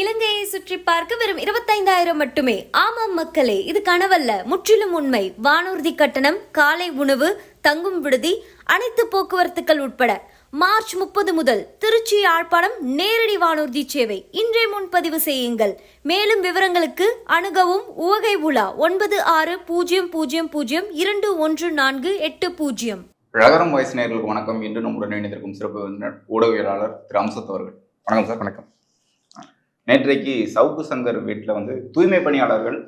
இலங்கையை சுற்றி பார்க்க வெறும் இருபத்தைந்தாயிரம் மட்டுமே. ஆமாம் மக்களே இது கனவல்ல. முற்றிலும் உண்மை. வானூர்தி கட்டணம் காலை உணவு தங்கும் விடுதி அனைத்து போக்குவரத்துக்கள் உட்பட. மார்ச் முப்பது முதல் திருச்சி யாழ்ப்பாணம் நேரடி வானூர்தி சேவை. இன்றே முன்பதிவு செய்யுங்கள். மேலும் விவரங்களுக்கு அணுகவும் உவகை உலா ஒன்பது ஆறு பூஜ்ஜியம் பூஜ்ஜியம் பூஜ்ஜியம் இரண்டு ஒன்று நான்கு எட்டு பூஜ்ஜியம் ரகரம் வாய்ஸ் நேயர்களுக்கு வணக்கம். இன்று நம்முடன் இணைந்திருக்கும் சிறப்பு ஊடகவியலாளர் திரு அம்சத் அவர்கள். வணக்கம் சார். வணக்கம். நேற்றைக்கு சவுக்கு சங்கர் வீட்டில் வந்து தூய்மை பணியாளர்கள்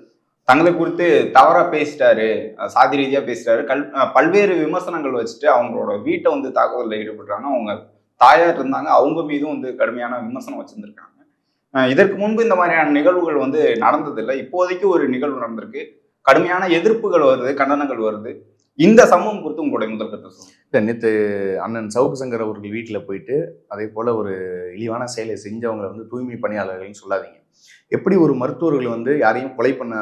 தங்களை குறித்து தவறாக பேசிட்டாரு சாதி ரீதியாக பேசிட்டாரு. கல் பல்வேறு விமர்சனங்கள் வச்சுட்டு அவங்களோட வீட்டை வந்து தாக்குதலில் ஈடுபடுறாங்க அவங்க தாயார் இருந்தாங்க. அவங்க மீதும் வந்து கடுமையான விமர்சனம் வச்சுருந்துருக்காங்க. இதற்கு முன்பு இந்த மாதிரியான நிகழ்வுகள் வந்து நடந்ததில்லை. இப்போதைக்கு ஒரு நிகழ்வு நடந்திருக்கு. கடுமையான எதிர்ப்புகள் வருது கண்டனங்கள் வருது. இந்த சம்பவம் குறித்து உங்களுடைய முதல் கருத்து இல்லை நேற்று அண்ணன் சவுக்கு சங்கர் அவர்கள் வீட்டில் போயிட்டு அதே போல் ஒரு இழிவான செயலை செஞ்சவங்களை வந்து தூய்மை பணியாளர்கள்னு சொல்லாதீங்க. எப்படி ஒரு மருத்துவர்கள் வந்து யாரையும் கொலை பண்ண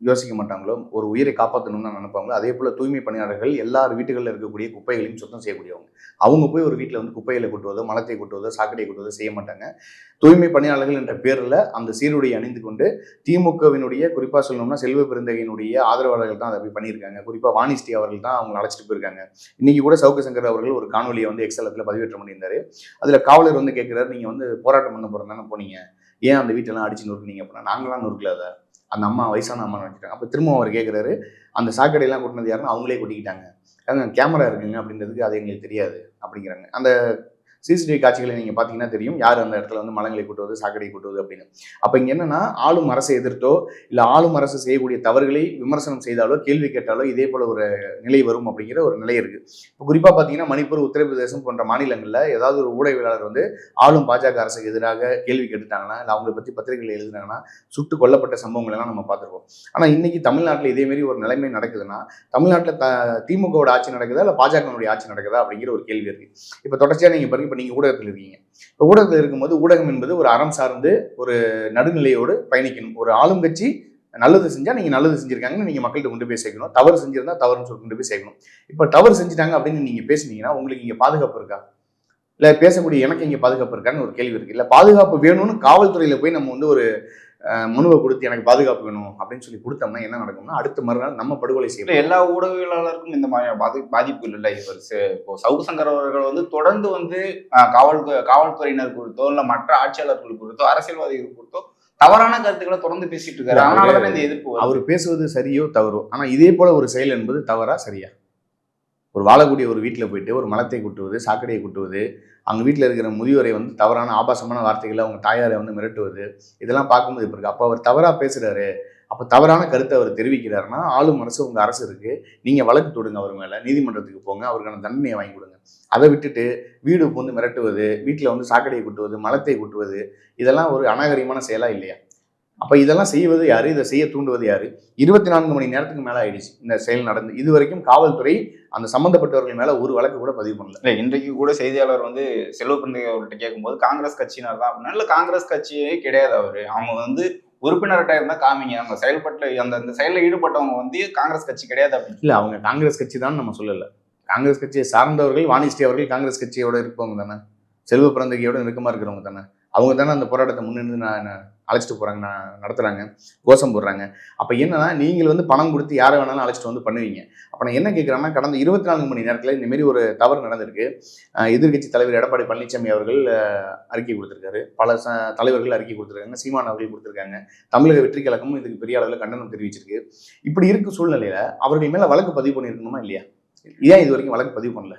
யோசிக்க மாட்டாங்களோ? ஒரு உயிரை காப்பாற்றணும்னு தான் நினைப்பாங்களோ? அதே போல் தூய்மை பணியாளர்கள் எல்லார் வீட்டுகளில் இருக்கக்கூடிய குப்பைகளையும் சுத்தம் செய்யக்கூடியவங்க. அவங்க போய் ஒரு வீட்டில் வந்து குப்பைகளை கொட்டுவதோ மலத்தை கொட்டுவதோ சாக்கடையை கொட்டுவதோ செய்ய மாட்டாங்க. தூய்மை பணியாளர்கள் என்ற பேரில் அந்த சீருடையை அணிந்து கொண்டு திமுகவினுடைய குறிப்பாக சொல்லணும்னா செல்வ பெருந்தகையினுடைய ஆதரவாளர்கள் தான் அதை போய் பண்ணியிருக்காங்க. குறிப்பாக வாணிஸ்ரீ அவர்கள் தான் அவங்க அழைச்சிட்டு போயிருக்காங்க. இன்னைக்கு கூட சவுக்கு சங்கர் அவர்கள் ஒரு காணொலியை வந்து எக்ஸலத்தில் பதிவேற்றம் பண்ணியிருந்தாரு. அதில் காவலர் வந்து கேட்குறாரு நீங்கள் வந்து போராட்டம் பண்ண போகிறோம் தானே போனீங்க? ஏன் அந்த வீட்டெல்லாம் அடிச்சு நொறுக்குனீங்க? அப்படின்னா நாங்களாம் நொறுக்கல அதை. அந்த அம்மா வயசான அம்மா நினச்சிட்டாங்க அப்போ திரும்ப அவர் கேட்குறாரு அந்த சாக்கடையெல்லாம் கொட்டினது யாருன்னு? அவங்களே கொட்டிக்கிட்டாங்க. கேமரா இருக்குங்க அப்படின்றதுக்கு அது எங்களுக்கு தெரியாது அப்படிங்கிறாங்க. அந்த சிசிடிவி காட்சிகளை நீங்கள் பார்த்தீங்கன்னா தெரியும். யார் அந்த இடத்துல வந்து மலங்களை கூட்டுவது சாக்கடை கூட்டுவது அப்படின்னு. அப்போ இங்கே என்னன்னா ஆளும் அரசை எதிர்த்தோ இல்லை ஆளும் அரசு செய்யக்கூடிய தவறுகளை விமர்சனம் செய்தாலோ கேள்வி கேட்டாலோ இதே போல ஒரு நிலை வரும் அப்படிங்கிற ஒரு நிலை இருக்கு. இப்போ குறிப்பாக பார்த்தீங்கன்னா மணிப்பூர் உத்தரப்பிரதேசம் போன்ற மாநிலங்களில் ஏதாவது ஒரு ஊடகவியலாளர் வந்து ஆளும் பாஜக அரசுக்கு எதிராக கேள்வி கேட்டுட்டாங்கன்னா இல்லை அவங்களை பற்றி பத்திரிகைகள் எழுதினாங்கன்னா சுட்டு கொல்லப்பட்ட சம்பவங்கள் எல்லாம் நம்ம பார்த்துருக்கோம் ஆனால் இன்னைக்கு தமிழ்நாட்டில் இதே மாதிரி ஒரு நிலைமை நடக்குதுன்னா தமிழ்நாட்டில் த திமுகவோட ஆட்சி நடக்குதா இல்லை பாஜகனுடைய ஆட்சி நடக்குதா அப்படிங்கிற ஒரு கேள்வி இருக்கு. இப்போ தொடர்ச்சியாக நீங்கள் பாருங்க இப்போ நீங்கள் ஊடகத்தில் இருக்கீங்க. இப்போ ஊடகத்தில் இருக்கும்போது ஊடகம் என்பது ஒரு அறம் சார்ந்து ஒரு நடுநிலையோடு பயணிக்கணும். ஒரு ஆளும் கட்சி நல்லது செஞ்சால் நீங்கள் நல்லது செஞ்சுருக்காங்கன்னு நீங்கள் மக்கள்கிட்ட கொண்டு போய் சேர்க்கணும். தவறு செஞ்சிருந்தா தவறுன்னு சொல்லி கொண்டு போய் சேர்க்கணும். இப்போ தவறு செஞ்சுட்டாங்க அப்படின்னு நீங்கள் பேசுனீங்கன்னா உங்களுக்கு இங்கே பாதுகாப்பு இருக்கா? இல்லை பேசக்கூடிய எனக்கு இங்கே பாதுகாப்பு இருக்கான்னு ஒரு கேள்வி இருக்குது இல்லை பாதுகாப்பு வேணும்னு காவல்துறையில் போய் நம்ம வந்து ஒரு மனுவை கொடுத்து எனக்கு பாதுகாப்பு வேணும் அப்படின்னு சொல்லி கொடுத்தோம்னா என்ன நடக்கும்னா அடுத்த மறுநாள் நம்ம படுகொலை இல்ல செய்யலாம் எல்லா ஊடகவியலாளருக்கும் இந்த மாதிரி பாதி பாதிப்பு இல்லை இவர் இப்போ சவுக்கு சங்கர் அவர்கள் வந்து தொடர்ந்து வந்து காவல் காவல்துறையினர் குறித்தோ இல்ல மற்ற ஆட்சியாளர்கள் குறித்தோ அரசியல்வாதிகள் குறித்தோ தவறான கருத்துக்களை தொடர்ந்து பேசிட்டு இருக்காரு. அதனாலதானே இந்த எதிர்ப்பு. அவர் பேசுவது சரியோ தவறோ? ஆனா இதே போல ஒரு செயல் என்பது தவறா சரியா? ஒரு வாழக்கூடிய ஒரு வீட்டில் போயிட்டு ஒரு மலத்தை குட்டுவது சாக்கடையை குட்டுவது அவங்க வீட்டில் இருக்கிற முதியோரை வந்து தவறான ஆபாசமான வார்த்தைகளை அவங்க தாயாரை வந்து மிரட்டுவது இதெல்லாம் பார்க்கும்போது இப்போ இருக்கு அப்போ அவர் தவறாக பேசுகிறாரு அப்போ தவறான கருத்தை அவர் தெரிவிக்கிறாருன்னா ஆளும் அரசு உங்கள் அரசு இருக்குது நீங்கள் வழக்கு தொடுங்க அவர் மேலே நீதிமன்றத்துக்கு போங்க அவருக்கான தண்டனையை வாங்கி கொடுங்க. அதை விட்டுட்டு வீடு வந்து மிரட்டுவது வீட்டில் வந்து சாக்கடையை குட்டுவது மலத்தை குட்டுவது இதெல்லாம் ஒரு அநாகரிகமான செயலாக இல்லையா? அப்ப இதெல்லாம் செய்வது யாரு? இதை செய்ய தூண்டுவது யாரு? இருபத்தி நான்கு மணி நேரத்துக்கு மேல ஆயிடுச்சு. இந்த செயல் நடந்து. இது வரைக்கும் காவல்துறை அந்த சம்பந்தப்பட்டவர்கள் மேல ஒரு வழக்கு கூட பதிவு பண்ணல. இல்ல இன்றைக்கு கூட செய்தியாளர் வந்து செல்வப்பிரந்தை அவர்கிட்ட கேட்கும்போது காங்கிரஸ் கட்சியினர் தான். அப்படின்னா இல்ல காங்கிரஸ் கட்சியே கிடையாது அவரு. அவங்க வந்து உறுப்பினர்கிட்ட இருந்தா காமிங்க. அவங்க செயல்பட்டு அந்த அந்த செயலில் ஈடுபட்டவங்க வந்து காங்கிரஸ் கட்சி கிடையாது அப்படின்னு. இல்ல அவங்க காங்கிரஸ் கட்சி தான் நம்ம சொல்லல. காங்கிரஸ் கட்சியை சார்ந்தவர்கள் வாணிஸ்ரீ அவர்கள் காங்கிரஸ் கட்சியோட இருப்பவங்க தானே. செல்வ பிறந்தகையோட நெருக்கமா இருக்கிறவங்க தானே. அவங்க தானே அந்த போராட்டத்தை நான் நான் அழைச்சிட்டு போகிறாங்க நடத்துகிறாங்க கோஷம் போடுறாங்க. அப்போ என்னன்னா நீங்கள் வந்து பணம் கொடுத்து யாரை வேணாலும் அழைச்சிட்டு வந்து பண்ணுவீங்க. அப்போ நான் என்ன கேட்குறேன்னா கடந்த இருபத்தி நான்கு மணி நேரத்தில் இந்தமாரி ஒரு தவறு நடந்திருக்கு. எதிர்கட்சி எதிர்க்கட்சி தலைவர் எடப்பாடி பழனிசாமி அவர்கள் அறிக்கை கொடுத்துருக்காரு. பல ச தலைவர்கள் அறிக்கை கொடுத்துருக்காங்க சீமான் அவர்கள் கொடுத்துருக்காங்க. தமிழக வெற்றி கழகமும் இதுக்கு பெரிய அளவில் கண்டனம் தெரிவிச்சிருக்கு. இப்படி இருக்க சூழ்நிலையில் அவர்கள் மேலே வழக்கு பதிவு பண்ணியிருக்கணுமா இல்லையா? ஏன் இது வரைக்கும் வழக்கு பதிவு பண்ணல?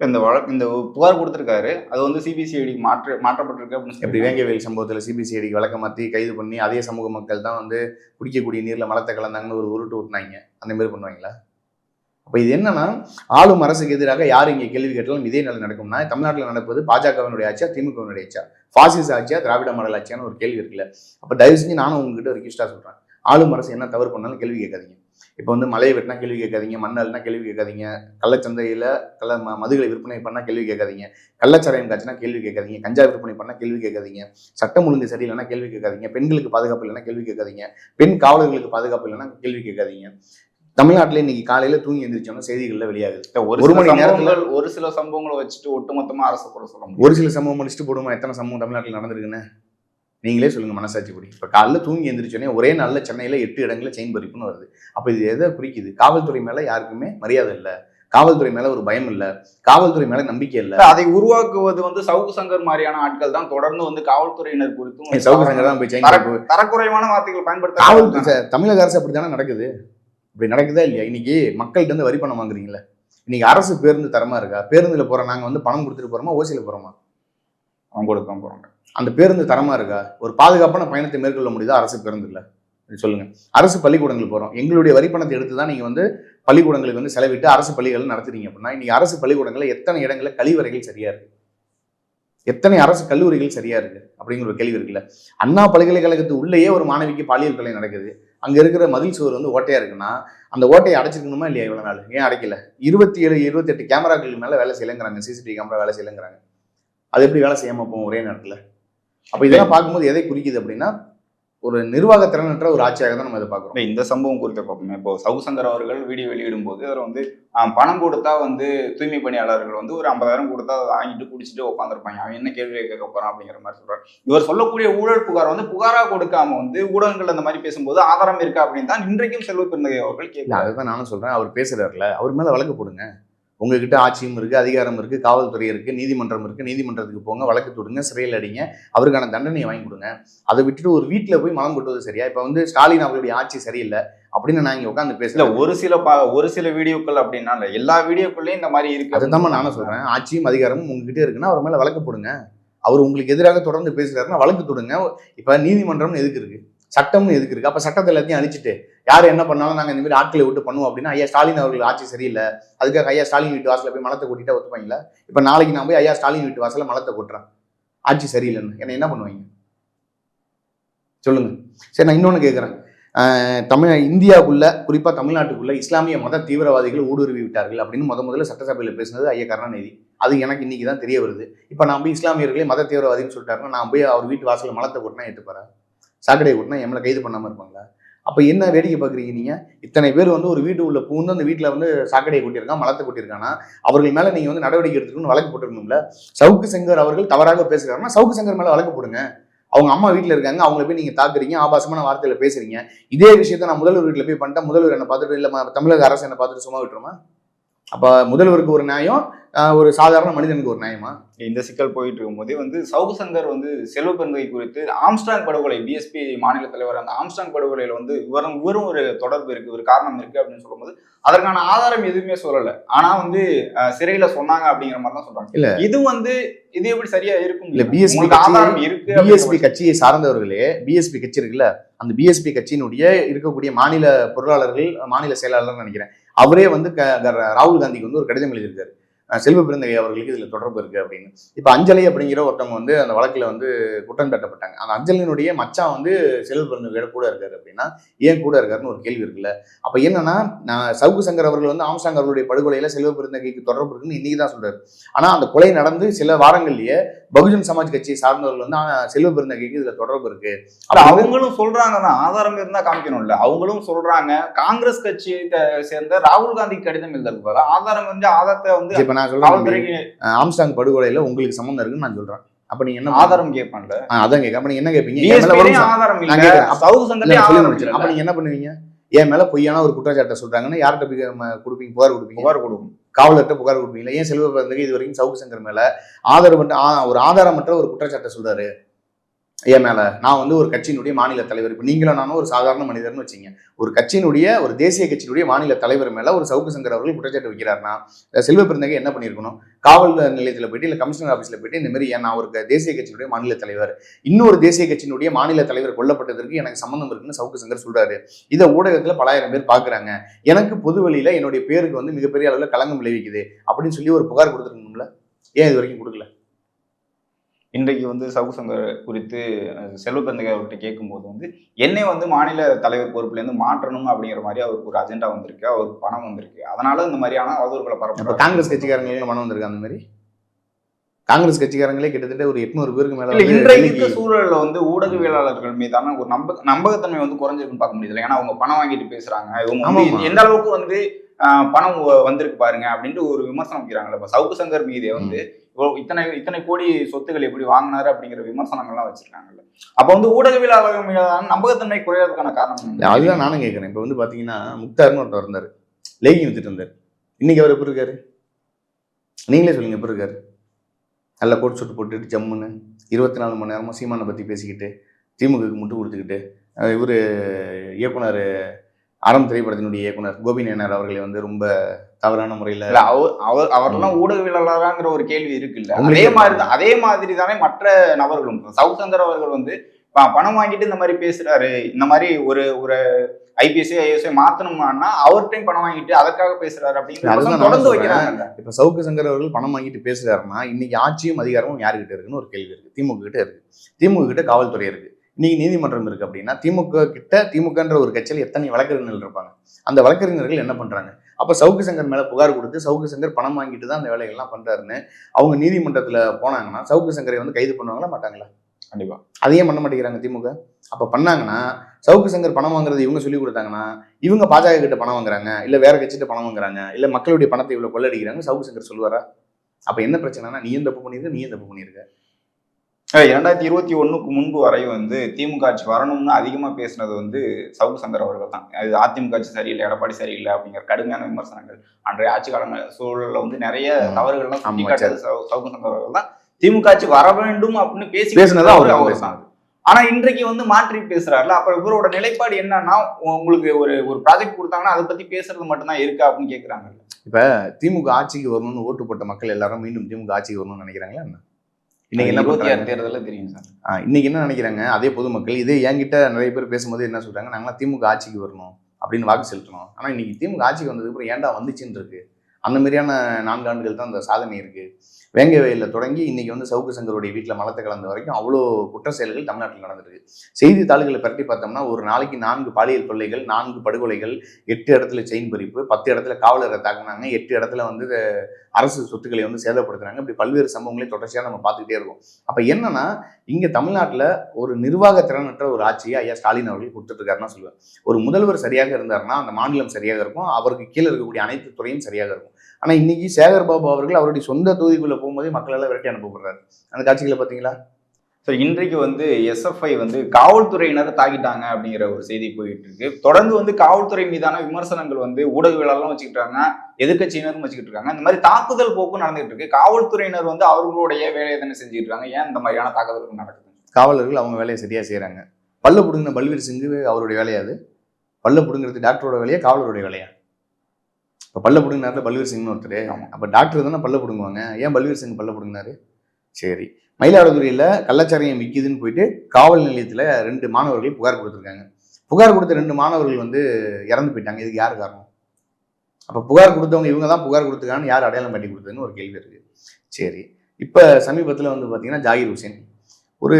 இந்த வழக்கு இந்த புகார் கொடுத்திருக்காரு. அது வந்து சிபிசிஐடிக்கு மாற்ற மாற்றப்பட்டிருக்கு அப்படின்னு சொல்லி வேங்கவேல் சம்பவத்தில் சிபிசிஐடிக்கு வழக்க மாற்றி கைது பண்ணி அதே சமூக மக்கள் தான் வந்து குடிக்கக்கூடிய நீரில் மலத்தை கலந்தாங்கன்னு ஒரு உருட்டு ஊட்டினாங்க. அந்த மாதிரி பண்ணுவாங்களா? அப்போ இது என்னன்னா ஆளும் அரசுக்கு எதிராக யார் இங்கே கேள்வி கேட்டாலும் இதே நிலை நடக்கும்னா தமிழ்நாட்டில் நடப்பது பாஜகவினுடைய ஆட்சியா திமுகவினுடைய ஆட்சியா? பாசிச ஆட்சியா திராவிட மாடல் ஆட்சியான்னு ஒரு கேள்வி இருக்குல்ல. அப்போ தயவு செஞ்சு நானும் உங்ககிட்ட ஒரு கிஸ்டா சொல்கிறேன் ஆளும் அரசு என்ன தவறு பண்ணாலும் கேள்வி கேட்காதீங்க. இப்போ வந்து மலையை வெட்டினா கேள்வி கேட்காதீங்க மண் அள்ளினா கேள்வி கேட்காதீங்க கள்ளச்சந்தையில் கள்ள ம- மதுகளை விற்பனை பண்ணால் கேள்வி கேட்காதீங்க கள்ளச்சாராயம் காய்ச்சினா கேள்வி கேட்காதீங்க கஞ்சா விற்பனை பண்ணால் கேள்வி கேட்காதீங்க சட்டம் ஒழுங்கு சரியில்லைன்னா கேள்வி கேட்காதீங்க பெண்களுக்கு பாதுகாப்பு இல்லைன்னா கேள்வி கேட்காதீங்க பெண் காவலர்களுக்கு பாதுகாப்பு இல்லைன்னா கேள்வி கேட்காதீங்க. தமிழ்நாட்டில் இன்னைக்கு காலையில தூங்கி எந்திரிச்சோன்னா செய்திகள்ல வெளியாகுது. ஒரு மணி நேரத்துல- ஒரு சில சம்பவங்களை வச்சுட்டு ஒட்டுமொத்தமா அரசு கூட சொல்ல முடியும். ஒரு சில சம்பவம் லிஸ்ட் போடுமா எத்தனை சம்பவம் தமிழ்நாட்டில் நடந்திருக்குன்னு? நீங்களே சொல்லுங்க மனசாட்சிப்படி இப்போ காலைல தூங்கி எந்திரிச்சோடனே ஒரே நாள்ல சென்னையில எட்டு இடங்கள்ல செயின் பறிப்புன்னு வருது. அப்போ இது எதை குறிக்குது? காவல்துறை மேல யாருக்குமே மரியாதை இல்லை. காவல்துறை மேல ஒரு பயம் இல்லை. காவல்துறை மேல நம்பிக்கை இல்லை. அதை உருவாக்குவது வந்து சவுக்கு சங்கர் மாதிரியான ஆட்கள் தான் தொடர்ந்து வந்து காவல்துறையினர் குறித்தும் சவுக்கு சங்கர் தான் போய் தரக்குறைவான வார்த்தைகள் காவல்துறை பயன்படுத்த சார், தமிழக அரசு அப்படித்தானே நடக்குது? இப்படி நடக்குதா இல்லையா? இன்னைக்கு மக்கள்கிட்ட இருந்து வரி பணம் வாங்குறீங்களா இன்னைக்கு அரசு பேருந்து தரமா இருக்கா? பேருந்துல போறோம் நாங்க வந்து பணம் கொடுத்துட்டு போறோமா? ஓசியில போறோமா? அவங்க கொடுக்க போறாங்க. அந்த பேருந்து தரமாக இருக்கா? ஒரு பாதுகாப்பான பயணத்தை மேற்கொள்ள முடியுதா? அரசு பேருந்துல சொல்லுங்கள் சொல்லுங்க. அரசு பள்ளிக்கூடங்கள் போகிறோம் எங்களுடைய வரி பணத்தை எடுத்து தான் நீங்கள் வந்து பள்ளிக்கூடங்களுக்கு வந்து செலவிட்டு அரசு பள்ளிகள் நடத்துறீங்க அப்படின்னா இன்னைக்கு அரசு பள்ளிக்கூடங்களில் எத்தனை இடங்களில் கழிவறைகள் சரியா இருக்கு? எத்தனை அரசு கல்லூரிகள் சரியா இருக்கு? அப்படிங்கிற ஒரு கேள்வி இருக்குல்ல. அண்ணா பல்கலைக்கழகத்து உள்ளேயே ஒரு மாணவிக்கு பாலியல் கொலை நடக்குது. அங்க இருக்கிற மதில் சுவர் வந்து ஓட்டையா இருக்குன்னா அந்த ஓட்டையை அடைச்சிருக்கணுமா இல்லையா இவ்வளவு நாள்? ஏன் அடைக்கல? இருபத்தி ஏழு இருபத்தெட்டு கேமராக்கள் மேல வேலை செய்யலங்கிறாங்க. சிசிடிவி கேமரா வேலை செய்யலங்கிறாங்க. அது எப்படி வேலை செய்யாம போகும் ஒரே நேரத்துல? அப்ப இதெல்லாம் பார்க்கும்போது எதை குறிக்குது அப்படின்னா ஒரு நிர்வாக திறனற்ற ஒரு ஆட்சியாக தான் நம்ம இதை பார்க்குறோம். இந்த சம்பவம் குறித்த பார்ப்போமே. இப்போ சவுக்கு சங்கர் அவர்கள் வீடியோ வெளியிடும் போது அதில் வந்து பணம் கொடுத்தா வந்து தூய்மை பணியாளர்கள் வந்து ஒரு ஐம்பதாயிரம் கொடுத்தா அதை வாங்கிட்டு குடிச்சிட்டு உட்காந்துருப்பாங்க அவன் என்ன கேள்வி கேட்க போறான்? அப்படிங்கிற மாதிரி சொல்றாரு. இவர் சொல்லக்கூடிய ஊழல் புகார் வந்து புகாரா கொடுக்காம வந்து ஊடகங்கள் அந்த மாதிரி பேசும்போது ஆதாரம் இருக்கா அப்படின்னு தான் இன்றைக்கும் செல்வ பெருந்தகை அவர்கள் கேட்கிறார். அதுதான் நானும் சொல்றேன். அவர் பேசுறாருல அவர் மேல வழக்கு போடுங்க. உங்ககிட்ட ஆட்சியும் இருக்கு அதிகாரம் இருக்கு காவல்துறை இருக்கு நீதிமன்றம் இருக்கு நீதிமன்றத்துக்கு போங்க வழக்கு தொடுங்க சிறையில் அடிங்க அவருக்கான தண்டனையை வாங்கி கொடுங்க. அதை விட்டுட்டு ஒரு வீட்டுல போய் மலம் கொட்டுவது சரியா? இப்ப வந்து ஸ்டாலின் அவர்களுடைய ஆட்சி சரியில்லை அப்படின்னு நான் இங்க உட்காந்து பேசல ஒரு சில பா ஒரு சில வீடியோக்கள் அப்படின்னா இல்ல எல்லா வீடியோக்குள்ளயும் இந்த மாதிரி இருக்கு. அதுதான் நானும் சொல்றேன். ஆட்சியும் அதிகாரமும் உங்ககிட்ட இருக்குன்னா அவர் மேல வழக்கு போடுங்க. அவர் உங்களுக்கு எதிராக தொடர்ந்து பேசுறாருன்னா வழக்கு தொடுங்க. இப்ப நீதிமன்றம்னு எதுக்கு இருக்கு? சட்டம்னு எதுக்கு இருக்கு? அப்ப சட்டத்தை எல்லாத்தையும் அழிச்சிட்டு யார் என்ன பண்ணாலும் நாங்கள் இந்த மாதிரி ஆட்களை விட்டு பண்ணுவோம் அப்படின்னா ஐயா ஸ்டாலின் அவர்கள் ஆட்சி சரியில்லை. அதுக்காக ஐயா ஸ்டாலின் வீட்டு வாசலில் போய் மலத்தை கொட்டிட்டா ஒத்துப்பாங்களா? இப்போ நாளைக்கு நான் போய் ஐயா ஸ்டாலின் வீட்டு வாசலில் மலத்தை கொட்டுறேன். ஆட்சி சரியில்லைன்னு. என்ன என்ன பண்ணுவீங்க? சொல்லுங்க. சரி நான் இன்னொன்று கேட்குறேன் தமிழ் இந்தியாவுக்குள்ள குறிப்பாக தமிழ்நாட்டுக்குள்ள இஸ்லாமிய மத தீவிரவாதிகள் ஊடுருவி விட்டார்கள் அப்படின்னு முத முதல்ல சட்டசபையில் பேசினது ஐயா கருணாநிதி. அது எனக்கு இன்னைக்கு தான் தெரிய வருது. இப்போ நான் போய் இஸ்லாமியர்களே மத தீவிரவாதின்னு சொல்லிட்டாருன்னா நான் போய் அவர் வீட்டு வாசலில் மலத்தை கொட்டினா ஏற்றுப்பாரா சாக்கடை கொட்டினா எம்மளை கைது பண்ணாமல் இருப்பாங்களா? அப்போ என்ன வேடிக்கை பார்க்குறீங்க நீங்கள் இத்தனை பேர் வந்து ஒரு வீட்டு உள்ள பூந்து அந்த வீட்டில் வந்து சாக்கடையை கொட்டியிருக்கான் மலத்தை கொட்டியிருக்கானா அவர்கள் மேலே நீங்கள் வந்து நடவடிக்கை எடுத்துக்கணும்னு வழக்கு போட்டுருக்கணும்ல? சவுக்கு சங்கர் அவர்கள் தவறாக பேசுகிறாருன்னா சவுக்கு சங்கர் மேலே வழக்கு போடுங்க. அவங்க அம்மா வீட்டில் இருக்காங்க அவங்கள போய் நீங்கள் தாக்குறீங்க ஆபாசமான வார்த்தையில் பேசுறீங்க. இதே விஷயத்த நான் முதல்வர் வீட்டில் போய் பண்ணிட்டேன் முதல்வர் என்ன பார்த்துட்டு இல்லை ம- தமிழக அரசு என்ன பார்த்துட்டு சும்மா விட்டுருமா? அப்ப முதல்வருக்கு ஒரு நியாயம் ஒரு சாதாரண மனிதனுக்கு ஒரு நியாயமா? இந்த சிக்கல் போயிட்டு இருக்கும்போதே வந்து சவுக்கு சங்கர் வந்து செல்வ பெருந்தகை குறித்து ஆம்ஸ்டாங் படுகொலை பிஎஸ்பி மாநில தலைவர் அந்த ஆம்ஸ்டாங் படுகொலையில வந்து இவரும் இவரும் ஒரு தொடர்பு இருக்கு ஒரு காரணம் இருக்கு அப்படின்னு சொல்லும்போது அதற்கான ஆதாரம் எதுவுமே சொல்லல. ஆனா வந்து சிறையில சொன்னாங்க அப்படிங்கிற மாதிரி தான் சொல்றாங்க. இல்ல. இது வந்து இது எப்படி சரியா இருக்கும்? இல்ல, கட்சி- ஆதாரம் இருக்கு பிஎஸ்பி கட்சியை சார்ந்தவர்களே பிஎஸ்பி கட்சி இருக்குல்ல அந்த பிஎஸ்பி கட்சியினுடைய இருக்கக்கூடிய மாநில பொருளாளர்கள் மாநில செயலாளர் நினைக்கிறேன். அவரே வந்து ராகுல் காந்திக்கு வந்து ஒரு கடிதம் எழுதியிருக்காரு. செல்வ பெருந்தகை அவர்களுக்கு இதுல தொடர்பு இருக்கு அப்படின்னு. இப்ப அஞ்சலி அப்படிங்கிற ஒருத்தவங்க வந்து அந்த வழக்குல வந்து குற்றம் சாட்டப்பட்டாங்க. அந்த அஞ்சலியினுடைய மச்சான் வந்து செல்வ பெருந்தகையோட கூட இருக்காரு அப்படின்னா ஏன் கூட இருக்காருன்னு ஒரு கேள்வி இருக்குல்ல. அப்ப என்னன்னா நான் சவுக்கு சங்கர் அவர்கள் வந்து ஆம்சாங் அவர்களுடைய படுகொலையில செல்வ பெருந்தகைக்கு தொடர்பு இருக்குன்னு இன்னைக்கு தான் சொல்றாரு. ஆனா அந்த கொலை நடந்து சில வாரங்கள்லயே பகுஜன் சமாஜ் கட்சியை சார்ந்தவர்கள் வந்து செல்வ பெருந்தகைக்கு இதுல தொடர்பு இருக்கு. அவங்களும் சொல்றாங்க தான் ஆதாரம் இருந்தா காமிக்கணும்ல. அவங்களும் சொல்றாங்க. காங்கிரஸ் கட்சியை சேர்ந்த ராகுல் காந்தி கடிதம் எழுதுறதுக்கு ஆதாரம் வந்து ஆதாரத்தை வந்து இப்ப நான் அஹ், ஆம்ஸ்டாங் படுகொலையில உங்களுக்கு சம்மந்தம் இருக்குன்னு நான் சொல்றேன். அப்ப நீங்க என்ன ஆதாரம் கேட்பான்ல. அதான் கேட்க அப்ப நீங்க என்ன கேட்பீங்க. ஆதாரம். அப்ப நீங்க என்ன பண்ணுவீங்க? என் மேல பொய்யான ஒரு குற்றச்சாட்டை சொல்றாங்கன்னா யார்கிட்ட போய் ம- கொடுப்பீங்க? புகார் கொடுப்பீங்க? புகார் கொடுக்கும் காவலர்கிட்ட புகார் கொடுப்பீங்களா ஏன் செல்வ பிறந்தகை இது வரைக்கும் சவுக்கு சங்கர் மேல ஆதரவற்ற ஆ- ஒரு ஆதாரமற்ற ஒரு குற்றச்சாட்டை சொல்றாரு? என் மேல. நான் வந்து ஒரு கட்சியினுடைய மாநில தலைவர். இப்போ நீங்களும் நானும் ஒரு சாதாரண மனிதர்னு வச்சிங்க ஒரு கட்சியினுடைய ஒரு தேசிய கட்சியினுடைய மாநில தலைவர் மேல ஒரு சவுக்கு சங்கர் அவர்கள் குற்றச்சாட்டு வைக்கிறாருன்னா செல்வ பிறந்தகை என்ன பண்ணியிருக்கணும்? காவல் நிலையத்தில் போயிட்டு இல்லை கமிஷனர் ஆஃபீஸில் போயிட்டு இந்த மாதிரி நான் ஒரு தேசிய கட்சியினுடைய மாநில தலைவர். இன்னொரு தேசிய கட்சியினுடைய மாநில தலைவர் கொல்லப்பட்டதற்கு எனக்கு சம்மந்தம் இருக்குன்னு சவுக்கு சங்கர் சொல்றாரு. இதை ஊடகத்தில் பலாயிரம் பேர் பார்க்குறாங்க எனக்கு பொது என்னுடைய பேருக்கு வந்து மிகப்பெரிய அளவில் களங்கம் விளைவிக்குது. அப்படின்னு சொல்லி ஒரு புகார் கொடுத்துருக்கணும்ல? ஏன் இது வரைக்கும் கொடுக்கல? இன்றைக்கு வந்து சவுக்கு சங்கர் குறித்து அவர்கிட்ட கேட்கும்போது வந்து என்னை வந்து மாநில தலைவர் பொறுப்புல இருந்து மாற்றணும் அப்படிங்கிற மாதிரி அவருக்கு ஒரு அஜெண்டா வந்திருக்கு அவருக்கு பணம் வந்திருக்கு. அதனால இந்த மாதிரியான அவதூறுகளை பரப்ப காங்கிரஸ் கட்சிக்காரங்களுக்கு மனம் வந்திருக்கு அந்த மாதிரி? காங்கிரஸ் கட்சிக்காரங்களே கிட்டத்தட்ட ஒரு எட்நூறு பேருக்கு மேல இன்றைக்கு சூழல்ல வந்து ஊடகவியலாளர்கள் மீதான ஒரு நம்ப நம்பகத்தன்மை வந்து குறைஞ்சிருக்குன்னு பார்க்க முடியுது ஏன்னா அவங்க பணம் வாங்கிட்டு பேசுறாங்க. இவங்க. எந்த அளவுக்கு வந்து பணம் வந்திருக்கு பாருங்க அப்படின்ட்டு ஒரு விமர்சனம் வைக்கிறாங்கல்ல. இப்ப சவுக்கு சங்கர் மீதே வந்து இத்தனை இத்தனை கோடி சொத்துக்கள் எப்படி வாங்கினாரு அப்படிங்கிற விமர்சனங்கள்லாம் வச்சிருக்காங்கல்ல. அப்ப வந்து ஊடகவியலாளர்கள் மீதான நம்பகத்தன்மை குறையறதுக்கான காரணம் அதுதான் நானும் கேட்குறேன் இப்போ வந்து பார்த்தீங்கன்னா முக்தார்னு ஒருத்தர் இருந்தார். லேகி வித்துட்டு இருந்தார். இன்னைக்கு அவர் எப்படி இருக்காரு? நீங்களே சொல்லுங்க எப்படி இருக்காரு? நல்ல கோட் சுட்டு போட்டுட்டு ஜம்முன்னு இருபத்தி நாலு மணி நேரமும் சீமானை பற்றி பேசிக்கிட்டு திமுகவுக்கு முட்டு கொடுத்துக்கிட்டு இவர் இயக்குனர் அறம் திரைப்படத்தினுடைய இயக்குனர் கோபி நாயனார் அவர்களை வந்து ரொம்ப தவறான முறையில் அவர் அவர் அவர்லாம் ஊடகவியலாளராங்கிற ஒரு கேள்வி இருக்குல்ல. அதே மாதிரி தான் அதே மாதிரி தானே மற்ற நபர்களும். சங்கர் அவர்கள் வந்து பணம் வாங்கிட்டு இந்த மாதிரி பேசுறாரு இந்த மாதிரி ஒரு ஒரு ஐபிஎஸ்சி ஐஎஸ்ஐ மாத்தணும்னா அவர்கிட்டயும் பணம் வாங்கிட்டு அதற்காக பேசுறாரு நான் தொடர்ந்து. வைக்கிறாங்க இப்போ சவுக்கு சங்கர் அவர்கள் பணம் வாங்கிட்டு பேசுறாருன்னா இன்னைக்கு ஆட்சியும் அதிகாரமும் யாருக்கிட்ட இருக்குன்னு ஒரு கேள்வி இருக்கு. திமுக கிட்ட இருக்கு. திமுக கிட்ட காவல்துறை இருக்கு. இன்னைக்கு நீதிமன்றம் இருக்கு அப்படின்னா திமுக கிட்ட திமுகன்ற ஒரு கட்சியில் எத்தனை வழக்கறிஞர்கள் இருப்பாங்க? அந்த வழக்கறிஞர்கள் என்ன பண்றாங்க? அப்ப சவுக்கு சங்கர் மேல புகார் கொடுத்து சவுக்கு சங்கர் பணம் வாங்கிட்டு தான் அந்த வேலைகள்லாம் பண்றாருன்னு அவங்க நீதிமன்றத்துல போனாங்கன்னா சவுக்கு சங்கரை வந்து கைது பண்ணுவாங்களா மாட்டாங்களா? கண்டிப்பா. அதையே பண்ண மாட்டேங்கிறாங்க திமுக. அப்ப பண்ணாங்கன்னா சவுக்கு சங்கர் பணம் வாங்குறது இவங்க சொல்லி கொடுத்தாங்கன்னா இவங்க பாஜக கிட்ட பணம் வாங்குறாங்க இல்ல வேற கட்சிகிட்ட பணம் வாங்குறாங்க இல்ல மக்களுடைய பணத்தை இவ்வளவு கொள்ளடிக்கிறாங்க சவுக்கு சங்கர் சொல்லுவாரா? அப்ப என்ன பிரச்சனைனா நீயும் தப்பு பண்ணிருக்க நீயும் தப்பு பண்ணிருக்க. அஹ் இரண்டாயிரத்தி இருபத்தி ஒண்ணுக்கு முன்பு வரை வந்து திமுக ஆட்சி வரணும்னு அதிகமா பேசினது வந்து சவுக்கு சங்கர் அவர்கள் தான். அது அதிமுக ஆட்சி சரியில்லை எடப்பாடி சரியில்லை அப்படிங்கிற கடுமையான விமர்சனங்கள். அன்றைய ஆட்சி காலங்கள் சூழல்ல வந்து நிறைய. தவறுகள்லாம் சவுக்கு சங்கர் அவர்கள் தான். திமுக ஆட்சி வர வேண்டும் அப்படின்னு பேசி பேசுனது அவர் அவர். தான் ஆனா இன்றைக்கு வந்து மாற்றி பேசுறாருல அப்ப இவரோட நிலைப்பாடு என்னன்னா உங்களுக்கு ஒரு ஒரு ப்ராஜெக்ட் கொடுத்தாங்கன்னா அதை பத்தி பேசுறது மட்டும்தான் இருக்கா அப்படின்னு கேக்குறாங்க திமுக ஆட்சிக்கு வரணும்னு ஓட்டு போட்ட மக்கள் எல்லாரும் மீண்டும் திமுக ஆட்சிக்கு வரணும்னு நினைக்கிறாங்களா என்ன? இன்னைக்கு என்ன இருபத்தி தேர்தல்ல தெரியும் சார். இன்னைக்கு என்ன நினைக்கிறாங்க? அதே பொதுமக்கள் இதே என்கிட்ட நிறைய பேர் பேசும்போது என்ன சொல்றாங்க? நாங்களாம் திமுக ஆட்சிக்கு வரணும் அப்படின்னு வாக்கு செலுத்தணும். ஆனா இன்னைக்கு திமுக ஆட்சிக்கு வந்ததுக்கு அப்புறம் ஏன்டா வந்துச்சுன்னு இருக்கு? அந்த மாதிரியான நான்கு ஆண்டுகள் தான் அந்த சாதனை இருக்குது வேங்கை வயலில் தொடங்கி இன்றைக்கி வந்து சவுக்கு சங்கருடைய வீட்டில் மலத்தை கலந்த வரைக்கும் அவ்வளோ குற்ற செயல்கள் தமிழ்நாட்டில் நடந்திருக்கு செய்தித்தாள்களை பரட்டி பார்த்தோம்னா ஒரு நாளைக்கு நான்கு பாலியல் கொள்ளைகள் நான்கு படுகொலைகள் எட்டு இடத்துல செயின் பறிப்பு பத்து இடத்துல காவலரை தாக்குனாங்க எட்டு இடத்துல வந்து அரசு சொத்துக்களை வந்து சேதப்படுத்துறாங்க. இப்படி பல்வேறு சம்பவங்களை தொடர்ச்சியாக நம்ம பார்த்துக்கிட்டே இருக்கோம். அப்போ என்னன்னா இங்கே தமிழ்நாட்டில் ஒரு நிர்வாக திறனற்ற ஒரு ஆட்சியை ஐயா ஸ்டாலின் அவர்கள் கொடுத்துட்ருக்காருன்னா சொல்லுவேன். ஒரு முதல்வர் சரியாக இருந்தாருன்னா அந்த மாநிலம் சரியாக இருக்கும். அவருக்கு கீழே இருக்கக்கூடிய அனைத்து துறையும் சரியாக இருக்கும். ஆனா இன்னைக்கு சேகர் பாபு அவர்கள் அவருடைய சொந்த தொகுதிக்குள்ள போகும்போதே மக்கள் எல்லாம் விரட்டி அனுப்பப்படுறாரு. அந்த காட்சிகளை பார்த்தீங்களா? ஸோ இன்றைக்கு வந்து எஸ்எஃப்ஐ வந்து காவல்துறையினர் தாக்கிட்டாங்க அப்படிங்கிற ஒரு செய்தி போயிட்டு இருக்கு. தொடர்ந்து வந்து காவல்துறை மீதான விமர்சனங்கள் வந்து ஊடகவியலாளரும் வச்சுக்கிட்டு இருக்காங்க எதிர்க்கட்சியினரும் வச்சுக்கிட்டு இருக்காங்க. இந்த மாதிரி தாக்குதல் போக்கு நடந்துகிட்டு இருக்கு. காவல்துறையினர் வந்து அவர்களுடைய வேலையை தானே செஞ்சுட்டு இருக்காங்க. ஏன் இந்த மாதிரியான தாக்குதல்கள் நடக்குது? காவலர்கள் அவங்க வேலையை சரியா செய்றாங்க பல்ல பிடுங்கின பல்வீர் சிங்கு அவருடைய வேலையாது பல்ல பிடுங்கிறது டாக்டரோட வேலையா காவலருடைய வேலையா? இப்போ பல்ல நேரத்தில் பல்வீர் சிங்னு ஒருத்தர். அப்போ டாக்டர் தானே பல்ல பிடுங்குவாங்க. ஏன் பல்வீர் சிங் பல்ல பிடுங்கினாரு? சரி. மயிலாடுதுறையில் கள்ளச்சாரியம் விற்கிதுன்னு போயிட்டு காவல் நிலையத்தில் ரெண்டு மாணவர்கள் புகார் கொடுத்துருக்காங்க. புகார் கொடுத்த ரெண்டு மாணவர்கள் வந்து இறந்து போயிட்டாங்க. இதுக்கு யார் காரணம்? அப்போ புகார் கொடுத்தவங்க இவங்க தான் புகார் கொடுத்துருக்காங்கன்னு யார் அடையாளம் பண்ணி கொடுத்ததுன்னு ஒரு கேள்வி இருக்குது சரி. இப்போ சமீபத்தில் வந்து பார்த்தீங்கன்னா ஜாகிர் ஹுசேன் ஒரு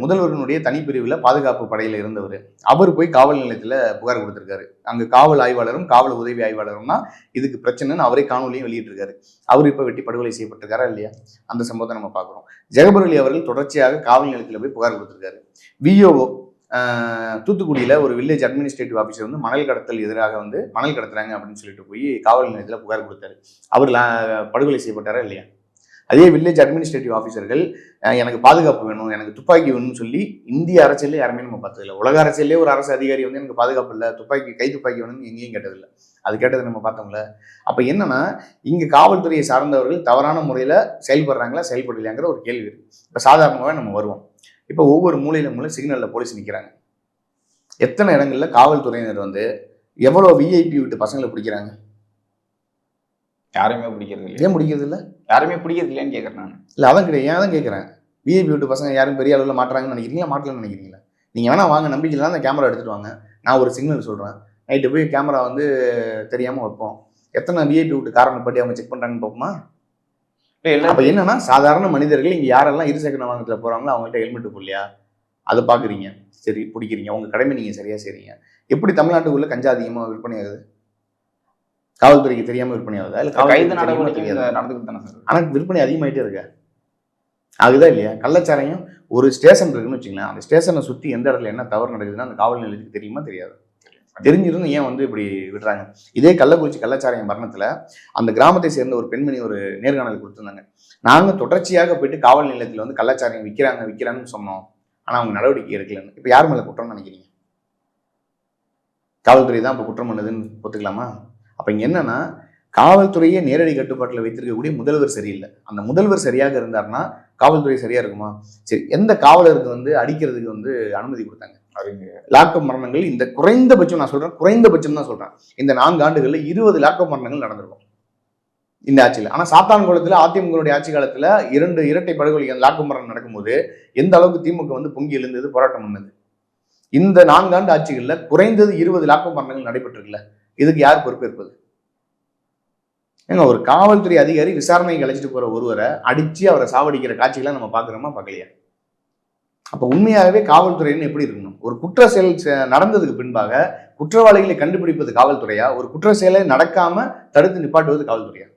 முதல்வரினுடைய தனிப்பிரிவில் பாதுகாப்பு படையில் இருந்தவர். அவர் போய் காவல் நிலையத்தில் புகார் கொடுத்துருக்காரு. அங்கே காவல் ஆய்வாளரும் காவல் உதவி ஆய்வாளரும்னா இதுக்கு பிரச்சனைன்னு அவரே காணொலியும் வெளியிட்டிருக்காரு. அவர் இப்போ வெட்டி படுகொலை செய்யப்பட்டிருக்காரா இல்லையா? அந்த சம்பவத்தை நம்ம பார்க்குறோம். ஜெகபர் அவர்கள் தொடர்ச்சியாக காவல் நிலையத்தில் போய் புகார் கொடுத்துருக்காரு. விஓஓ தூத்துக்குடியில் ஒரு வில்லேஜ் அட்மினிஸ்ட்ரேட்டிவ் ஆஃபீஸர் வந்து மணல் கடத்தல் எதிராக வந்து மணல் கடத்துறாங்க அப்படின்னு சொல்லிட்டு போய் காவல் நிலையத்தில் புகார் கொடுத்தாரு. அவர் படுகொலை செய்யப்பட்டாரா இல்லையா? அதே வில்லேஜ் அட்மினிஸ்ட்ரேட்டிவ் ஆஃபீஸர்கள் எனக்கு பாதுகாப்பு வேணும் எனக்கு துப்பாக்கி வேணும்னு சொல்லி இந்திய அரசியலே யாருமே நம்ம பார்த்ததில்ல. உலக அரசியலே ஒரு அரசு அதிகாரி வந்து எனக்கு பாதுகாப்பு இல்லை துப்பாக்கி கை துப்பாக்கி வேணும்னு எங்கேயும் கேட்டதில்லை. அது கேட்டது நம்ம பார்த்தோம்ல. அப்போ என்னன்னா இங்கே காவல்துறையை சார்ந்தவர்கள் தவறான முறையில் செயல்படுறாங்களா செயல்படலையாங்கிற ஒரு கேள்வி இருக்குது இப்போ சாதாரணமாகவே நம்ம வருவோம். இப்போ ஒவ்வொரு மூலையில மூலை சிக்னலில் போலீஸ் நிற்கிறாங்க எத்தனை இடங்களில் காவல்துறையினர் வந்து எவ்வளோ விஐபி விட்டு பசங்களை பிடிக்கிறாங்க? யாருமே பிடிக்கிறது இல்லையா? ஏன் பிடிக்கிறது இல்லை? யாருமே பிடிக்கிறது இல்லையான்னு கேட்கறேன் நான். இல்லை அதான் கிடையாது ஏன் தான் கேட்குறேன் விஐபி விட்டு பசங்க யாரும் பெரிய அளவில் மாட்டுறாங்கன்னு நினைக்கிறீங்களா? மாட்டலன்னு நினைக்கிறீங்களா? நீங்கள் வேணா வாங்க நம்பிக்கையில் அந்த கேமரா எடுத்துட்டு வாங்க. நான் ஒரு சிக்னல் சொல்கிறேன் நைட்டு போய் கேமரா வந்து தெரியாமல் வைப்போம். எத்தனை விஐபி விட்டு காரணம் பட்டி அவங்க செக் பண்ணுறாங்கன்னு பார்ப்போமா? இல்ல, அப்போ என்னன்னா சாதாரண மனிதர்கள் இங்கே யாரெல்லாம் இருசக்கர வாகனத்தில் போகிறாங்களோ அவங்கள்ட்ட ஹெல்மெட் போடலையா அதை பார்க்குறீங்க சரி பிடிக்கிறீங்க. உங்கள் கடமை நீங்கள் சரியாக செய்றீங்க. எப்படி தமிழ்நாட்டுக்குள்ள கஞ்சா அதிகமாக விற்பனை ஆகுது? காவல்துறைக்கு தெரியாமல் விற்பனை ஆகுதா? இல்லை கைது தெரியாம நடவடிக்கை? நடந்துக்கிட்டு தானே சார்? ஆனால் விற்பனை அதிகமாயிட்டே இருக்கு. ஆகுதா இல்லையா? கள்ளச்சாராயம் ஒரு ஸ்டேஷன் இருக்குன்னு வச்சுங்களேன் அந்த ஸ்டேஷனை சுற்றி எந்த இடத்துல என்ன தவறு நடக்குதுன்னா அந்த காவல் நிலையத்துக்கு தெரியுமா தெரியாது. தெரிஞ்சிருந்தும் ஏன் வந்து இப்படி விடுறாங்க? இதே கள்ளக்குறிச்சி கள்ளச்சாராயம் மரணத்துல அந்த கிராமத்தை சேர்ந்த ஒரு பெண்மணி ஒரு நேர்காணல் கொடுத்திருந்தாங்க. நாங்க தொடர்ச்சியாக போயிட்டு காவல் நிலையத்துல வந்து கள்ளச்சாராயம் விற்கிறாங்க விற்கிறாங்கன்னு சொன்னோம். ஆனா அவங்க நடவடிக்கை எடுக்கலன்னு. இப்ப யார் மேல குற்றம்னு நினைக்கிறீங்க? காவல்துறை தான் இப்ப குற்றம் பண்ணுதுன்னு ஒத்துக்கலாமா? அப்ப இங்க என்னன்னா காவல்துறையே நேரடி கட்டுப்பாட்டில் வைத்திருக்கக்கூடிய முதல்வர் சரியில்லை. அந்த முதல்வர் சரியாக இருந்தாருன்னா காவல்துறை சரியா இருக்குமா? சரி எந்த காவலருக்கு வந்து அடிக்கிறதுக்கு வந்து அனுமதி கொடுத்தாங்க? லாக்அப் மரணங்கள் இந்த குறைந்தபட்சம் நான் சொல்றேன் குறைந்தபட்சம் தான் சொல்றேன். இந்த நான்கு ஆண்டுகள்ல இருபது லாக்அப் மரணங்கள் நடந்திருக்கும். இந்த ஆட்சியில். ஆனா சாத்தான்குளத்துல அதிமுகவுடைய ஆட்சி காலத்துல இரண்டு இரட்டை படுகொலை லாக்அப் மரணம் நடக்கும்போது எந்த அளவுக்கு திமுக வந்து பொங்கி எழுந்தது போராட்டம் பண்ணது? இந்த நான்காண்டு ஆட்சிகள்ல குறைந்தது இருபது லாக்அப் மரணங்கள் நடைபெற்றிருக்குல்ல இதுக்கு யார் பொறுப்பேற்பது? ஏங்க ஒரு காவல்துறை அதிகாரி விசாரணைக்கு அழைச்சிட்டு போற ஒருவரை அடிச்சு அவரை சாவடிக்கிற காட்சிகளை நம்ம பார்க்குறோமா? பார்க்கலையா? அப்ப உண்மையாகவே காவல்துறைன்னு எப்படி இருக்கணும்? ஒரு குற்ற செயல் செ- நடந்ததுக்கு பின்பாக குற்றவாளிகளை கண்டுபிடிப்பது காவல்துறையா? ஒரு குற்ற செயலை நடக்காம தடுத்து நிப்பாட்டுவது காவல்துறையா?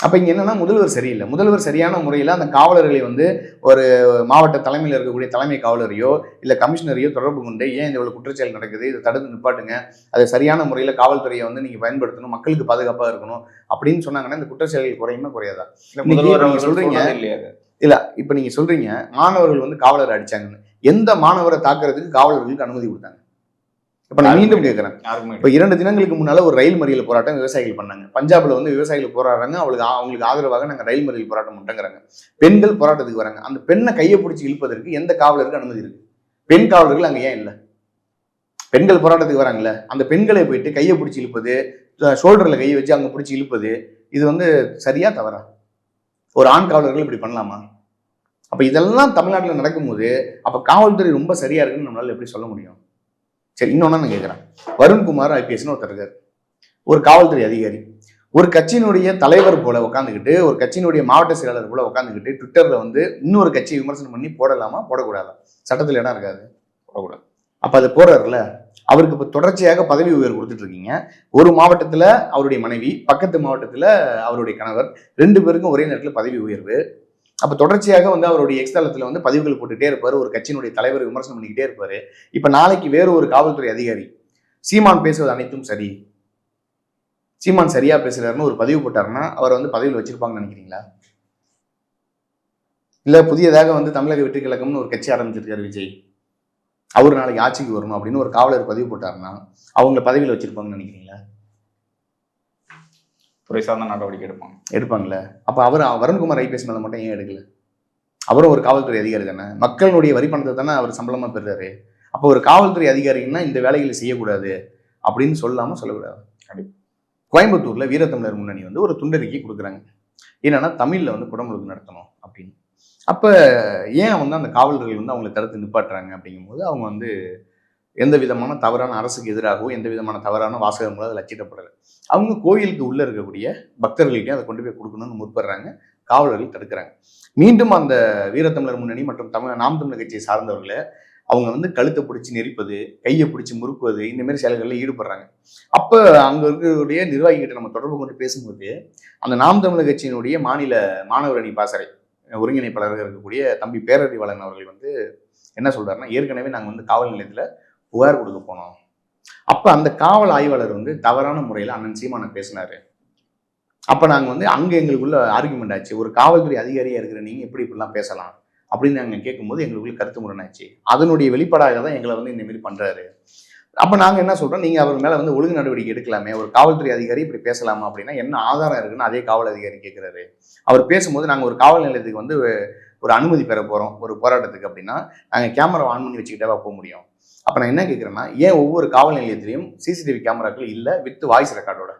அப்ப இங்க என்னன்னா முதல்வர் சரியில்லை. முதல்வர் சரியான முறையில அந்த காவலர்களை வந்து ஒரு மாவட்ட தலைமையில் இருக்கக்கூடிய தலைமை காவலரையோ இல்ல கமிஷனரையோ தொடர்பு கொண்டு ஏன் இந்த இவ்வளவு குற்றச்செயல் நடக்குது இதை தடுத்து நிப்பாட்டுங்க அதை சரியான முறையில காவல்துறையை வந்து நீங்க பயன்படுத்தணும் மக்களுக்கு பாதுகாப்பா இருக்கணும் அப்படின்னு சொன்னாங்கன்னா இந்த குற்றச்செயல்கள் குறையுமா குறையாதா? முதல்வர் அது? இல்ல இப்ப நீங்க சொல்றீங்க மாணவர்கள் வந்து காவலர் அடிச்சாங்கன்னு. எந்த மாணவரை தாக்குறதுக்கு காவலர்களுக்கு அனுமதி கொடுத்தாங்க? இப்ப நான் மீண்டும் கேட்கிறேன் இப்ப இரண்டு தினங்களுக்கு முன்னால ஒரு ரயில் மறியல் போராட்டம் விவசாயிகள் பண்ணாங்க. பஞ்சாப்ல வந்து விவசாயிகள் போராடுறாங்க. அவங்களுக்கு அவங்களுக்கு ஆதரவாக நாங்க ரயில் மறியல் போராட்டம் பண்ணிட்டோங்கிறாங்க பெண்கள் போராட்டத்துக்கு வராங்க. அந்த பெண்ணை கையை பிடிச்சி இழுப்பதற்கு எந்த காவலருக்கு அனுமதி இருக்கு? பெண் காவலர்கள் அங்க ஏன் இல்ல? பெண்கள் போராட்டத்துக்கு வராங்கல்ல. அந்த பெண்களை போயிட்டு கையை பிடிச்சி இழுப்பது ஷோல்டர்ல கையை வச்சு அங்க பிடிச்சி இழுப்பது இது வந்து சரியா தவறா? ஒரு ஆண் காவலர்கள் இப்படி பண்ணலாமா? அப்ப இதெல்லாம் தமிழ்நாட்டுல நடக்கும்போது அப்ப காவல்துறை ரொம்ப சரியா இருக்குன்னு நம்மளால எப்படி சொல்ல முடியும்? சரி இன்னொன்னு நான் கேட்கிறேன் வருண்குமார் ஐபிஎஸ்னு ஒருத்தர் இருக்காரு. ஒரு காவல்துறை அதிகாரி. ஒரு கட்சியினுடைய தலைவர் போல உட்காந்துக்கிட்டு ஒரு கட்சியினுடைய மாவட்ட செயலாளர் போல உட்காந்துக்கிட்டு ட்விட்டர்ல வந்து இன்னொரு கட்சியை விமர்சனம் பண்ணி போடலாமா போடக்கூடாதா? சட்டத்தில் இடம் இருக்காது? போடக்கூடாது. அப்ப அது போறாருல அவருக்கு இப்ப தொடர்ச்சியாக பதவி உயர்வு கொடுத்துட்டு இருக்கீங்க. ஒரு மாவட்டத்துல அவருடைய மனைவி பக்கத்து மாவட்டத்துல அவருடைய கணவர் ரெண்டு பேருக்கும் ஒரே நேரத்துல பதவி உயர்வு. அப்போ தொடர்ச்சியாக வந்து அவருடைய எக்ஸ்தலத்துல வந்து பதிவுகள் போட்டுகிட்டே இருப்பார். ஒரு கட்சியினுடைய தலைவர் விமர்சனம் பண்ணிக்கிட்டே இருப்பார். இப்போ நாளைக்கு வேறு ஒரு காவல்துறை அதிகாரி சீமான் பேசுவது அனைத்தும் சரி. சீமான் சரியா பேசுகிறாருன்னு ஒரு பதிவு போட்டாருன்னா அவர் வந்து பதவியில் வச்சிருப்பாங்கன்னு நினைக்கிறீங்களா? இல்லை புதியதாக வந்து தமிழக வெற்றி கழகம்னு ஒரு கட்சி ஆரம்பிச்சிருக்காரு விஜய். அவர் நாளைக்கு ஆட்சிக்கு வரணும் அப்படின்னு ஒரு காவலர் பதிவு போட்டாருன்னா அவங்கள பதவியில் வச்சிருப்பாங்கன்னு நினைக்கிறீங்களா? துறை சார்ந்த நடவடிக்கை எடுப்பாங்க. எடுப்பாங்களே? அப்ப அவர் வருண்குமார் ஐபிஎஸ் மேல மட்டும் ஏன் எடுக்கல? அவரும் ஒரு காவல்துறை அதிகாரி தானே? மக்களுடைய வரி பணத்தை தானே அவர் சம்பளமா பெறுறாரு. அப்போ ஒரு காவல்துறை அதிகாரின்னா இந்த வேலைகளை செய்யக்கூடாது அப்படின்னு சொல்லாம சொல்லக்கூடாது. கண்டிப்பா. கோயம்புத்தூர்ல வீரத்தமிழர் முன்னணி வந்து ஒரு துண்டறிக்கை கொடுக்குறாங்க. என்னன்னா தமிழ்ல வந்து குடமுழுக்கு நடத்தணும் அப்படின்னு. அப்ப ஏன் வந்து அந்த காவலர்கள் வந்து அவங்களை தடுத்து நிப்பாட்டுறாங்க அப்படிங்கும்போது அவங்க வந்து எந்த விதமான தவறான அரசுக்கு எதிராகவோ எந்த விதமான தவறான வாசகங்களோ அதில் அச்சிடப்படலை அவங்க கோயிலுக்கு உள்ளே இருக்கக்கூடிய பக்தர்களுக்கே அதை கொண்டு போய் கொடுக்கணும்னு முற்படுறாங்க. காவலர்கள் தடுக்கிறாங்க. மீண்டும் அந்த வீரத்தமிழர் முன்னணி மற்றும் தமிழ் நாம் தமிழர் கட்சியை சார்ந்தவர்களை அவங்க வந்து கழுத்தை பிடிச்சி நெரிப்பது கையை பிடிச்சி முறுக்குவது இந்த மாதிரி செயல்களில் ஈடுபடுறாங்க. அப்போ அங்கே இருக்கக்கூடிய நிர்வாகிகிட்ட நம்ம தொடர்பு கொண்டு பேசும்போது அந்த நாம் தமிழர் கட்சியினுடைய மாநில மாணவர் அணி பாசறை ஒருங்கிணைப்பாளராக இருக்கக்கூடிய தம்பி பேரறிவாளன் அவர்கள் வந்து என்ன சொல்கிறாருன்னா ஏற்கனவே நாங்கள் வந்து காவல் நிலையத்தில் புகார் கொடுக்க போனோம். அப்போ அந்த காவல் ஆய்வாளர் வந்து தவறான முறையில் அண்ணன் சீமானை பேசினாரு. அப்போ நாங்கள் வந்து அங்கே எங்களுக்குள்ள ஆர்குமெண்ட் ஆச்சு. ஒரு காவல்துறை அதிகாரியாக இருக்கிற நீங்கள் எப்படி இப்படிலாம் பேசலாம்? அப்படின்னு நாங்கள் கேட்கும்போது எங்களுக்குள்ள கருத்து முரணாச்சு அதனுடைய வெளிப்பாடாக தான் எங்களை வந்து இந்தமாரி பண்ணுறாரு அப்போ நாங்கள் என்ன சொல்கிறோம் நீங்கள் அவர் மேலே வந்து ஒழுங்கு நடவடிக்கை எடுக்கலாமே. ஒரு காவல்துறை அதிகாரி இப்படி பேசலாமா அப்படின்னா என்ன ஆதாரம் இருக்குன்னு அதே காவல் அதிகாரி கேட்குறாரு அவர் பேசும்போது நாங்கள் ஒரு காவல் நிலையத்துக்கு வந்து ஒரு அனுமதி பெற போகிறோம் ஒரு போராட்டத்துக்கு அப்படின்னா நாங்கள் கேமரா ஆன் பண்ணி வச்சுக்கிட்டே போக முடியும். அப்போ நான் என்ன கேட்குறேன்னா ஏன் ஒவ்வொரு காவல் நிலையத்திலையும் சிசிடிவி கேமராக்கள் இல்லை வித் வாய்ஸ் ரெக்கார்டோட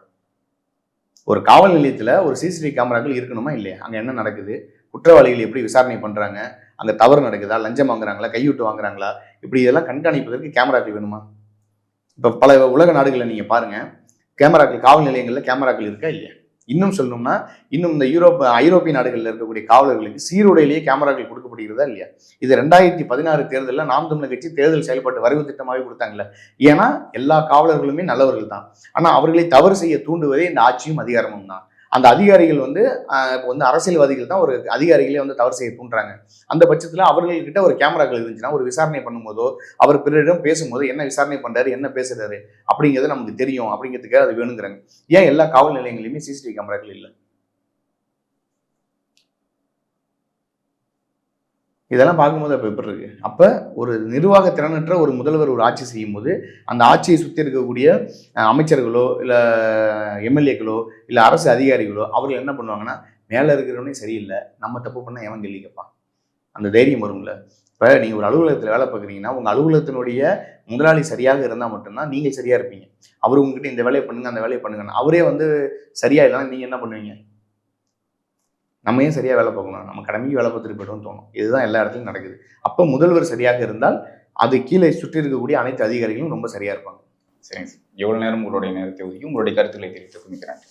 ஒரு காவல் நிலையத்தில் ஒரு சிசிடிவி கேமராக்கள் இருக்கணுமா இல்லையா? அங்கே என்ன நடக்குது? குற்றவாளிகள் எப்படி விசாரணை பண்ணுறாங்க அங்கே தவறு நடக்குதா? லஞ்சம் வாங்குறாங்களா? கையூட்டு வாங்குறாங்களா? இப்படி இதெல்லாம் கண்காணிப்பதற்கு கேமராக்கள் வேணுமா? இப்போ பல உலக நாடுகளில் நீங்கள் பாருங்கள் கேமராக்கள் காவல் நிலையங்களில் கேமராக்கள் இருக்கா இல்லையா? இன்னும் சொல்லணும்னா இன்னும் இந்த யூரோப் ஐரோப்பிய நாடுகளில் இருக்கக்கூடிய காவலர்களுக்கு சீருடையிலேயே கேமராக்கள் கொடுக்கப்படுகிறதா இல்லையா? இது ரெண்டாயிரத்தி பதினாறு தேர்தலில் நாம் தமிழர் கட்சி தேர்தல் செயல்பாட்டு வரைவு திட்டமாகவே கொடுத்தாங்கல்ல. ஏன்னா எல்லா காவலர்களுமே நல்லவர்கள் தான். ஆனால் அவர்களை தவறு செய்ய தூண்டுவதே இந்த ஆட்சியும் அதிகாரமும் தான். அந்த அதிகாரிகள் வந்து இப்போ வந்து அரசியல்வாதிகள் தான் ஒரு அதிகாரிகளே வந்து தவறு செய்ய தூண்டுறாங்க. அந்த பட்சத்தில் அவர்கள்கிட்ட ஒரு கேமராக்கள் இருந்துச்சுன்னா ஒரு விசாரணை பண்ணும்போதோ அவர் பிறரிடம் பேசும்போது என்ன விசாரணை பண்ணுறாரு என்ன பேசுறாரு அப்படிங்கிறது நமக்கு தெரியும் அப்படிங்கிறதுக்காக அது வேணுங்கிறாங்க. ஏன் எல்லா காவல் நிலையங்களையுமே சிசிடிவி கேமராக்கள் இல்லை? இதெல்லாம் பார்க்கும்போது அப்போ எப்படி இருக்கு? அப்போ ஒரு நிர்வாக திறனற்ற ஒரு முதல்வர் ஒரு ஆட்சி செய்யும்போது அந்த ஆட்சியை சுற்றி இருக்கக்கூடிய அமைச்சர்களோ இல்லை எம்எல்ஏக்களோ இல்லை அரசு அதிகாரிகளோ அவர்கள் என்ன பண்ணுவாங்கன்னா மேலே இருக்கிறவனே சரியில்லை நம்ம தப்பு பண்ணால் எவன் கேள்வி கேட்பான் அந்த தைரியம் வரும்ல. இப்போ நீங்கள் ஒரு அலுவலகத்தில் வேலை பார்க்குறீங்கன்னா உங்கள் அலுவலகத்தினுடைய முதலாளி சரியாக இருந்தால் மட்டும்தான் நீங்கள் சரியாக இருப்பீங்க. அவர் உங்ககிட்ட இந்த வேலையை பண்ணுங்க அந்த வேலையை பண்ணுங்கன்னு. அவரே வந்து சரியாக இல்லைன்னா நீங்கள் என்ன பண்ணுவீங்க? நம்ம ஏன் சரியாக வேலை பார்க்கணும்? நம்ம கடமைக்கு வேலை பார்த்துட்டு போய்ட்டோம்னு தோணும். இதுதான் எல்லா இடத்துலையும் நடக்குது. அப்போ முதல்வர் சரியாக இருந்தால் அது கீழே சுற்றி இருக்கக்கூடிய அனைத்து அதிகாரிகளும் ரொம்ப சரியாக இருப்பாங்க. சரிங்க சார். எவ்வளோ நேரம் உங்களுடைய நேரத்தை ஒதுக்கி உங்களுடைய கருத்துக்களை தெரிவித்து நன்றி